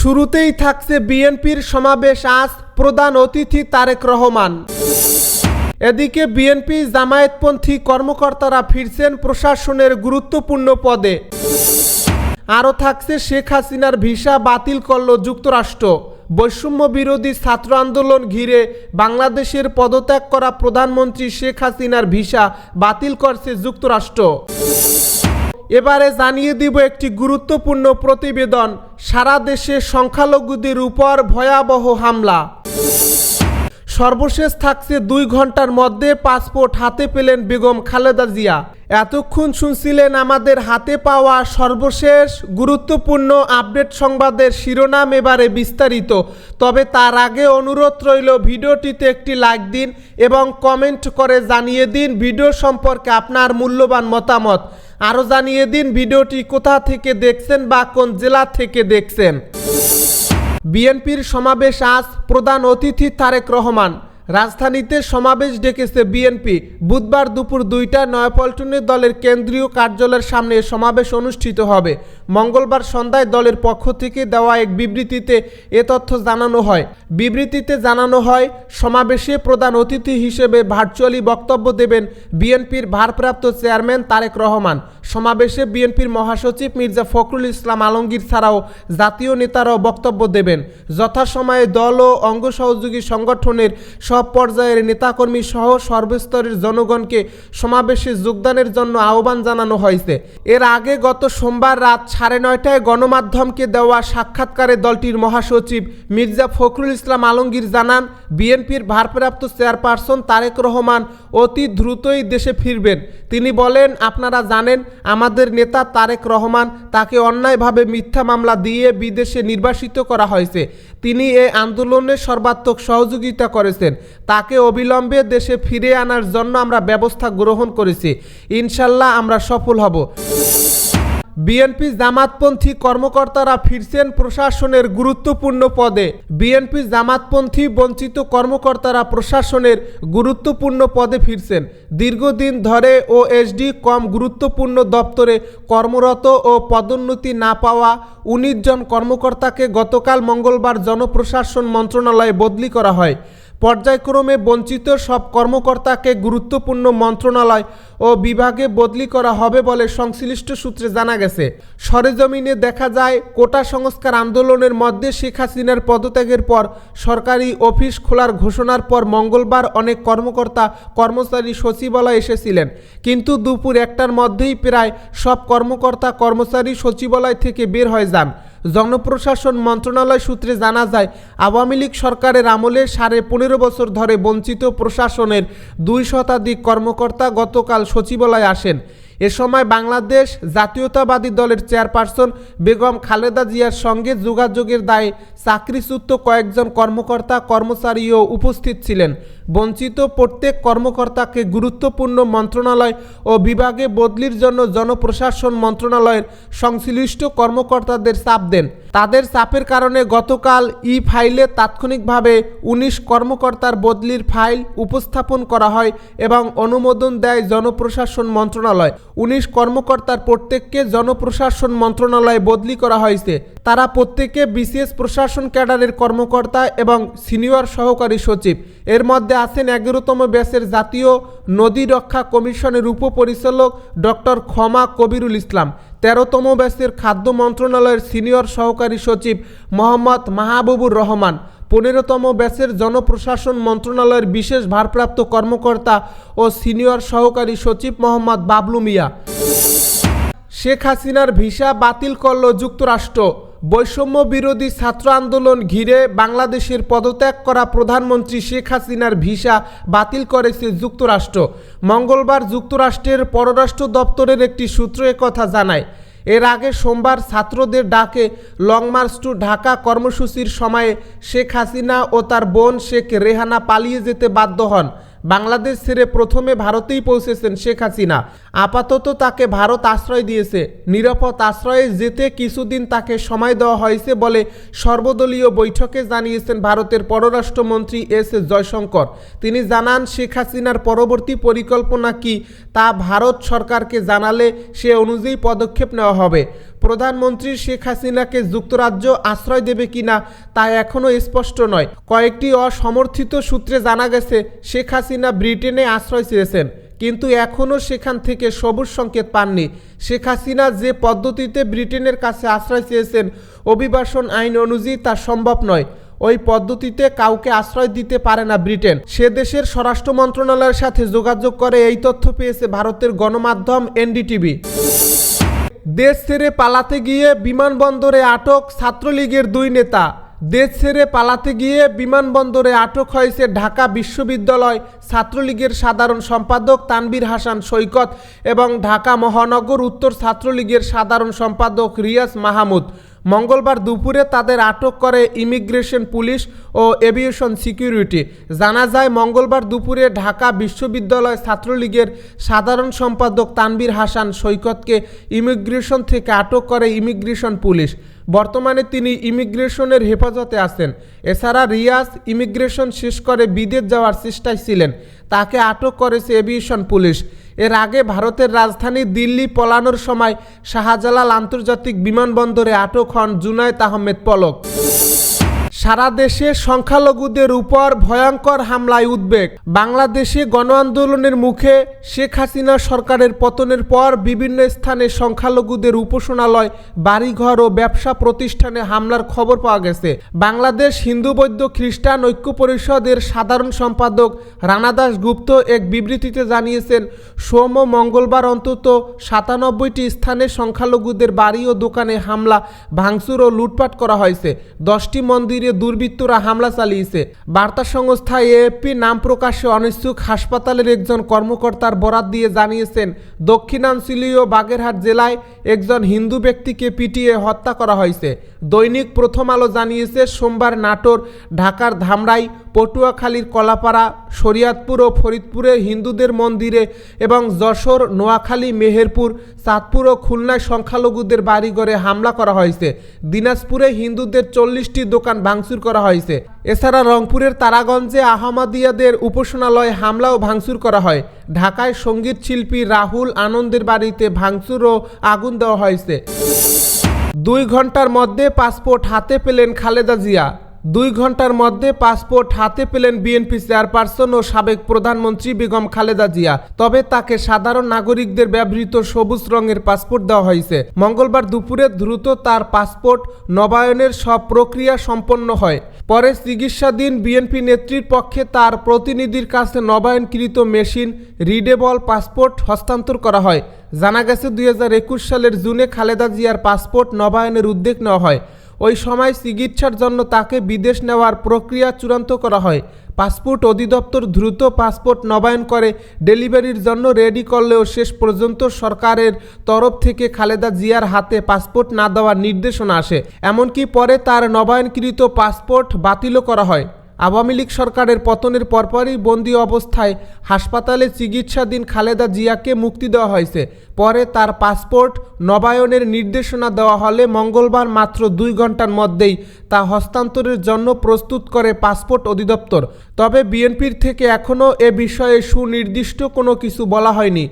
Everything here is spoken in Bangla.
শুরুতেই থাকছে বিএনপির সমাবেশ আজ প্রধান অতিথি তারেক রহমান। এদিকে বিএনপি জামায়াতপন্থী কর্মকর্তারা ফিরছেন প্রশাসনের গুরুত্বপূর্ণ পদে। আরও থাকছে শেখ হাসিনার ভিসা বাতিল করল যুক্তরাষ্ট্র। বৈষম্য বিরোধী ছাত্র আন্দোলন ঘিরে বাংলাদেশের পদত্যাগ করা প্রধানমন্ত্রী শেখ হাসিনার ভিসা বাতিল করছে যুক্তরাষ্ট্র। এবারে জানিয়ে দিব একটি গুরুত্বপূর্ণ প্রতিবেদন সারা দেশে সংখ্যালঘুদের উপর ভয়াবহ হামলা। সর্বশেষ থাকছে দুই ঘণ্টার মধ্যে পাসপোর্ট হাতে পেলেন বেগম খালেদা জিয়া। এতক্ষণ শুনছিলেন আমাদের হাতে পাওয়া সর্বশেষ গুরুত্বপূর্ণ আপডেট সংবাদের শিরোনাম এবারে বিস্তারিত। তবে তার আগে অনুরোধ রইল ভিডিওটিতে একটি লাইক দিন এবং কমেন্ট করে জানিয়ে দিন ভিডিও সম্পর্কে আপনার মূল্যবান মতামত। আরও জানিয়ে দিন ভিডিওটি কোথা থেকে দেখছেন বা কোন জেলা থেকে দেখছেন। বিএনপির সমাবেশ আজ প্রধান অতিথি তারেক রহমান। রাজধানীতে সমাবেশ ডেকেছে বিএনপি। বুধবার দুপুর দুইটায় নয়াপল্টনের দলের কেন্দ্রীয় কার্যালয়ের সামনে সমাবেশ অনুষ্ঠিত হবে। মঙ্গলবার সন্ধ্যায় দলের পক্ষ থেকে দেওয়া এক বিবৃতিতে এ তথ্য জানানো হয়। বিবৃতিতে জানানো হয়, সমাবেশে প্রধান অতিথি হিসেবে ভার্চুয়ালি বক্তব্য দেবেন বিএনপির ভারপ্রাপ্ত চেয়ারম্যান তারেক রহমান। সমাবেশে বিএনপির মহাসচিব মির্জা ফখরুল ইসলাম আলমগীর ছাড়াও জাতীয় নেতারাও বক্তব্য দেবেন। যথাসময়ে দল ও অঙ্গ সহযোগী সংগঠনের সব পর্যায়ের নেতাকর্মী সহ সর্বস্তরের জনগণকে সমাবেশে যোগদানের জন্য আহ্বান জানানো হয়েছে। এর আগে গত সোমবার রাত সাড়ে নয়টায় গণমাধ্যমকে দেওয়া সাক্ষাৎকারে দলটির মহাসচিব মির্জা ফখরুল ইসলাম আলমগীর জানান, বিএনপির ভারপ্রাপ্ত চেয়ারপারসন তারেক রহমান অতি দ্রুতই দেশে ফিরবেন। তিনি বলেন, আপনারা জানেন, আমাদের নেতা তারেক রহমান তাকে অন্যায়ভাবে মিথ্যা মামলা দিয়ে বিদেশে নির্বাসিত করা হয়েছে। তিনি এ আন্দোলনে সর্বাত্মক সহযোগিতা করেছেন। তাকে অবিলম্বে দেশে ফিরে আনার জন্য আমরা ব্যবস্থা গ্রহণ করেছি। ইনশাল্লাহ আমরা সফল হব। বিএনপি জামাতপন্থী কর্মকর্তারা ফিরছেন প্রশাসনের গুরুত্বপূর্ণ পদে। বিএনপি জামাতপন্থী বঞ্চিত কর্মকর্তারা প্রশাসনের গুরুত্বপূর্ণ পদে ফিরছেন। দীর্ঘদিন ধরে ওএসডি কম গুরুত্বপূর্ণ দপ্তরে কর্মরত ও পদোন্নতি না পাওয়া উনিশ জন কর্মকর্তাকে গতকাল মঙ্গলবার জনপ্রশাসন মন্ত্রণালয়ে বদলি করা হয়। পর্যায়ক্রমে বঞ্চিত সব কর্মকর্তাকে গুরুত্বপূর্ণ মন্ত্রণালয় ও বিভাগে বদলি করা হবে বলে সংশ্লিষ্ট সূত্রে জানা গেছে। সরেজমিনে দেখা যায়, কোটা সংস্কার আন্দোলনের মধ্যে শেখ হাসিনার পদত্যাগের পর সরকারি অফিস খোলার ঘোষণার পর মঙ্গলবার অনেক কর্মকর্তা, কর্মচারী সচিবালয়ে এসেছিলেন। কিন্তু দুপুর একটার মধ্যেই প্রায় সব কর্মকর্তা, কর্মচারী সচিবালয় থেকে বের হয়ে যান। জনপ্রশাসন মন্ত্রণালয় সূত্রে জানা যায়, আওয়ামী লীগ সরকারের আমলে সাড়ে পনেরো বছর ধরে বঞ্চিত প্রশাসনের দুই শতাধিক কর্মকর্তা গতকাল সচিবালয়ে আসেন। এ সময় বাংলাদেশ জাতীয়তাবাদী দলের চেয়ারপারসন বেগম খালেদা জিয়ার সঙ্গে যোগাযোগের দায়ে চাকরিচ্যুত কয়েকজন কর্মকর্তা, কর্মচারীও উপস্থিত ছিলেন। বঞ্চিত প্রত্যেক কর্মকর্তাকে গুরুত্বপূর্ণ মন্ত্রণালয় ও বিভাগে বদলির জন্য জনপ্রশাসন মন্ত্রণালয়ের সংশ্লিষ্ট কর্মকর্তাদের চাপ দেন। তাদের চাপের কারণে গতকাল ই ফাইলে তাৎক্ষণিকভাবে উনিশ কর্মকর্তার বদলির ফাইল উপস্থাপন করা হয় এবং অনুমোদন দেয় জনপ্রশাসন মন্ত্রণালয়। উনিশ কর্মকর্তার প্রত্যেককে জনপ্রশাসন মন্ত্রণালয়ে বদলি করা হয়েছে। তারা প্রত্যেকে বিসিএস প্রশাসন ক্যাডারের কর্মকর্তা এবং সিনিয়র সহকারী সচিব। এর মধ্যে আছেন এগারোতম ব্যাসের জাতীয় নদী রক্ষা কমিশনের উপপরিচালক ডক্টর ক্ষমা কবিরুল ইসলাম। তেরোতম ব্যাসের খাদ্য মন্ত্রণালয়ের সিনিয়র সহকারী সচিব মোহাম্মদ মাহবুবুর রহমান। পনেরোতম ব্যাচের জনপ্রশাসন মন্ত্রণালয়ের বিশেষ ভারপ্রাপ্ত কর্মকর্তা ও সিনিয়র সহকারী সচিব মোহাম্মদ বাবলু মিয়া। শেখ হাসিনার ভিসা বাতিল করল যুক্তরাষ্ট্র। বৈষম্য বিরোধী ছাত্র আন্দোলন ঘিরে বাংলাদেশের পদত্যাগ করা প্রধানমন্ত্রী শেখ হাসিনার ভিসা বাতিল করেছে যুক্তরাষ্ট্র। মঙ্গলবার যুক্তরাষ্ট্রের পররাষ্ট্র দপ্তরের একটি সূত্র কথা জানায়। এর আগে সোমবার ছাত্রদের ডাকে লং মার্চ টু ঢাকা কর্মসূচির সময়ে শেখ হাসিনা ও তার বোন শেখ রেহানা পালিয়ে যেতে বাধ্য হন। বাংলাদেশ ছেড়ে প্রথমে ভারতেই পৌঁছেছেন শেখ হাসিনা। আপাতত তাকে ভারত আশ্রয় দিয়েছে। নিরাপদ আশ্রয়ে যেতে কিছুদিন তাকে সময় দেওয়া হয়েছে বলে সর্বদলীয় বৈঠকে জানিয়েছেন ভারতের পররাষ্ট্রমন্ত্রী এস এস জয়শঙ্কর। তিনি জানান, শেখ হাসিনার পরবর্তী পরিকল্পনা কি তা ভারত সরকারকে জানালে সে অনুযায়ী পদক্ষেপ নেওয়া হবে। প্রধানমন্ত্রী শেখ হাসিনাকে যুক্তরাজ্য আশ্রয় দেবে কিনা তা এখনও স্পষ্ট নয়। কয়েকটি অসমর্থিত সূত্রে জানা গেছে, শেখ হাসিনা ব্রিটেনে আশ্রয় চেয়েছেন, কিন্তু এখনও সেখান থেকে সবুজ সংকেত পাননি। শেখ হাসিনা যে পদ্ধতিতে ব্রিটেনের কাছে আশ্রয় চেয়েছেন, অভিবাসন আইন অনুযায়ী তা সম্ভব নয়। ওই পদ্ধতিতে কাউকে আশ্রয় দিতে পারে না ব্রিটেন। সে দেশের স্বরাষ্ট্র মন্ত্রণালয়ের সাথে যোগাযোগ করে এই তথ্য পেয়েছে ভারতের গণমাধ্যম এনডিটিভি। দেশ ছেড়ে পালাতে গিয়ে বিমানবন্দরে আটক ছাত্রলীগের দুই নেতা। দেশ ছেড়ে পালাতে গিয়ে বিমানবন্দরে আটক হয়েছে ঢাকা বিশ্ববিদ্যালয় ছাত্রলীগের সাধারণ সম্পাদক তানবীর হাসান সৈকত এবং ঢাকা মহানগর উত্তর ছাত্রলীগের সাধারণ সম্পাদক রিয়াজ মাহমুদ। মঙ্গলবার দুপুরে তাদের আটক করে ইমিগ্রেশন পুলিশ ও এভিয়েশন সিকিউরিটি। জানা যায়, মঙ্গলবার দুপুরে ঢাকা বিশ্ববিদ্যালয় ছাত্রলীগের সাধারণ সম্পাদক তানবীর হাসান সৈকতকে ইমিগ্রেশন থেকে আটক করে ইমিগ্রেশন পুলিশ। বর্তমানে তিনি ইমিগ্রেশনের হেফাজতে আছেন। এছাড়া রিয়াজ ইমিগ্রেশন শেষ করে বিদেশ যাওয়ার চেষ্টায় ছিলেন। তাকে আটক করেছে এভিয়েশন পুলিশ। এর আগে ভারতের রাজধানী দিল্লি পলানোর সময় শাহজালাল আন্তর্জাতিক বিমানবন্দরে আটক হন জুনায়েদ আহমেদ পলক। সারা দেশে সংখ্যালঘুদের উপর ভয়ঙ্কর হামলায় উদ্বেগ। বাংলাদেশে গণ আন্দোলনের মুখে শেখ হাসিনা সরকারের পতনের পর বিভিন্ন স্থানে সংখ্যালঘুদের উপাসনালয়, বাড়িঘর ও ব্যবসা প্রতিষ্ঠানে হামলার খবর পাওয়া গেছে। বাংলাদেশ হিন্দু, বৌদ্ধ, খ্রিস্টান ঐক্য পরিষদের সাধারণ সম্পাদক রানাদাস গুপ্ত এক বিবৃতিতে জানিয়েছেন, সোম ও মঙ্গলবার অন্তত সাতানব্বইটি স্থানে সংখ্যালঘুদের বাড়ি ও দোকানে হামলা, ভাঙচুর ও লুটপাট করা হয়েছে। দশটি মন্দিরে দুর্বৃত্তরা হামলা চালিয়েছে। বার্তা সংস্থা এএফপি নাম প্রকাশে অনিচ্ছুক হাসপাতালের একজন কর্মকর্তার বরাত দিয়ে জানিয়েছেন, দক্ষিণাঞ্চলীয় বাগেরহাট জেলায় একজন হিন্দু ব্যক্তিকে পিটিয়ে হত্যা করা হয়েছে। দৈনিক প্রথম আলো জানিয়েছে, সোমবার নাটোর, ঢাকার ধামরাই, পটুয়াখালীর কলাপাড়া শরিয়াতপুর ও ফরিদপুরে হিন্দুদের মন্দিরে এবং যশোর, নোয়াখালী, মেহেরপুর, চাঁদপুর ও খুলনায় সংখ্যালঘুদের বাড়িঘরে হামলা করা হয়েছে। দিনাজপুরে হিন্দুদের চল্লিশটি দোকান ভাঙচুর করা হয়েছে। এছাড়া রংপুরের তারাগঞ্জে আহমদিয়াদের উপাসনালয়ে হামলা ও ভাঙচুর করা হয়। ঢাকায় সংগীত শিল্পী রাহুল আনন্দের বাড়িতে ভাঙচুর ও আগুন দেওয়া হয়েছে। দুই ঘণ্টার মধ্যে পাসপোর্ট হাতে পেলেন খালেদা জিয়া। দুই ঘণ্টার মধ্যে পাসপোর্ট হাতে পেলেন বিএনপি চেয়ারপারসন ও সাবেক প্রধানমন্ত্রী বেগম খালেদা জিয়া। তবে তাকে সাধারণ নাগরিকদের ব্যবহৃত সবুজ রঙের পাসপোর্ট দেওয়া হয়েছে। মঙ্গলবার দুপুরে দ্রুত তার পাসপোর্ট নবায়নের সব প্রক্রিয়া সম্পন্ন হয়। পরে চিকিৎসাধীন বিএনপি নেত্রীর পক্ষে তার প্রতিনিধির কাছে নবায়নকৃত মেশিন, রিডেবল পাসপোর্ট হস্তান্তর করা হয়। জানা গেছে, দুই হাজার একুশ সালের জুনে খালেদা জিয়ার পাসপোর্ট নবায়নের উদ্যোগ নেওয়া হয়। ওই সময় চিকিৎসার জন্য তাকে বিদেশ নেওয়ার প্রক্রিয়া চূড়ান্ত করা হয়। পাসপোর্ট অধিদপ্তর দ্রুত পাসপোর্ট নবায়ন করে ডেলিভারির জন্য রেডি করলেও শেষ পর্যন্ত সরকারের তরফ থেকে খালেদা জিয়ার হাতে পাসপোর্ট না দেওয়ার নির্দেশনা আসে। এমনকি পরে তার নবায়নকৃত পাসপোর্ট বাতিলও করা হয়। আওয়ামী লীগ সরকারের পতনের পরপরই বন্দি অবস্থায় হাসপাতালে চিকিৎসাধীন খালেদা জিয়াকে মুক্তি দেওয়া হয়েছে। পরে তার পাসপোর্ট নবায়নের নির্দেশনা দেওয়া হলে মঙ্গলবার মাত্র দুই ঘণ্টার মধ্যেই তা হস্তান্তরের জন্য প্রস্তুত করে পাসপোর্ট অধিদপ্তর। তবে বিএনপির থেকে এখনও এ বিষয়ে সুনির্দিষ্ট কোনো কিছু বলা হয়নি।